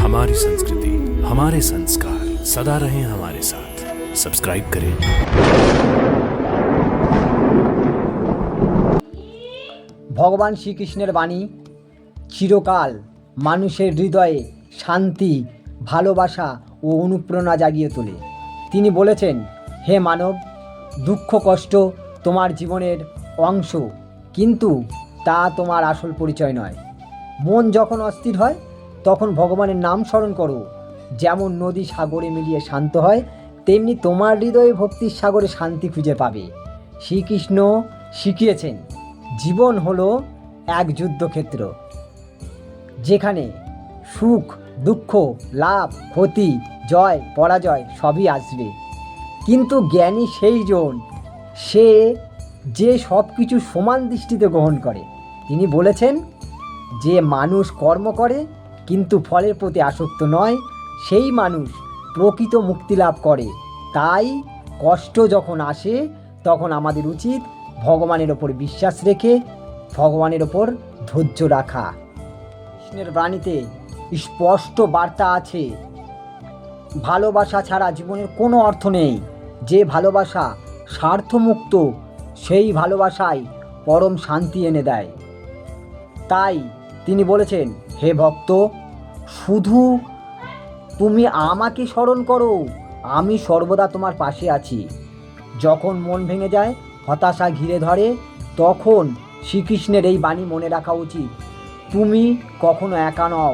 हमारी संस्कृति हमारे संस्कार सदा रहें हमारे साथ सब्सक्राइब करें ভগবান শ্রীকৃষ্ণের বাণী চিরকাল মানুষের হৃদয়ে শান্তি ভালোবাসা ও অনুপ্রেরণা জাগিয়ে তোলে তিনি বলেছেন হে মানব দুঃখ কষ্ট তোমার জীবনের অংশ কিন্তু তা তোমার আসল পরিচয় নয় মন যখন অস্থির হয় তখন ভগবানের নাম স্মরণ করো। যেমন নদী সাগরে মিলিয়ে শান্ত হয়, তেমনি তোমার হৃদয়ে ভক্তির সাগরে শান্তি খুঁজে পাবে। শ্রীকৃষ্ণ শিখিয়েছেন, জীবন হলো এক যুদ্ধক্ষেত্র, যেখানে সুখ, দুঃখ, লাভ, ক্ষতি, জয়, পরাজয় সবই আসবে। কিন্তু জ্ঞানী সেই জন, সে যে সব কিছু সমান দৃষ্টিতে গ্রহণ করে, তিনি বলেছেন, যে মানুষ কর্ম করে কিন্তু ফলের প্রতি আসক্ত নয়, সেই মানুষ প্রকৃত মুক্তি লাভ করে। তাই কষ্ট যখন আসে, তখন আমাদের উচিত ভগবানের ওপর বিশ্বাস রেখে, ভগবানের ওপর ধৈর্য রাখা। কৃষ্ণের বাণীতে স্পষ্ট বার্তা আছে, ভালোবাসা ছাড়া জীবনের কোনো অর্থ নেই। যে ভালোবাসা স্বার্থমুক্ত, সেই ভালোবাসাই পরম শান্তি এনে দেয়। তাই তিনি বলেছেন হে ভক্ত, শুধু তুমি আমাকে স্মরণ করো, আমি সর্বদা তোমার পাশে আছি। যখন মন ভেঙে যায়, হতাশা ঘিরে ধরে, তখন শ্রীকৃষ্ণের এই বাণী মনে রাখা উচিত। তুমি কখনো একা নও,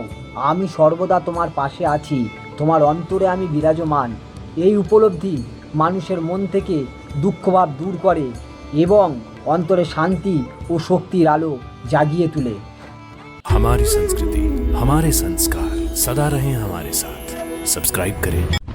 আমি সর্বদা তোমার পাশে আছি, তোমার অন্তরে আমি বিরাজমান। এই উপলব্ধি মানুষের মন থেকে দুঃখভাব দূর করে এবং অন্তরে শান্তি ও শক্তির আলো জাগিয়ে তোলে। हमारी संस्कृति हमारे संस्कार सदा रहें हमारे साथ। सब्सक्राइब करें।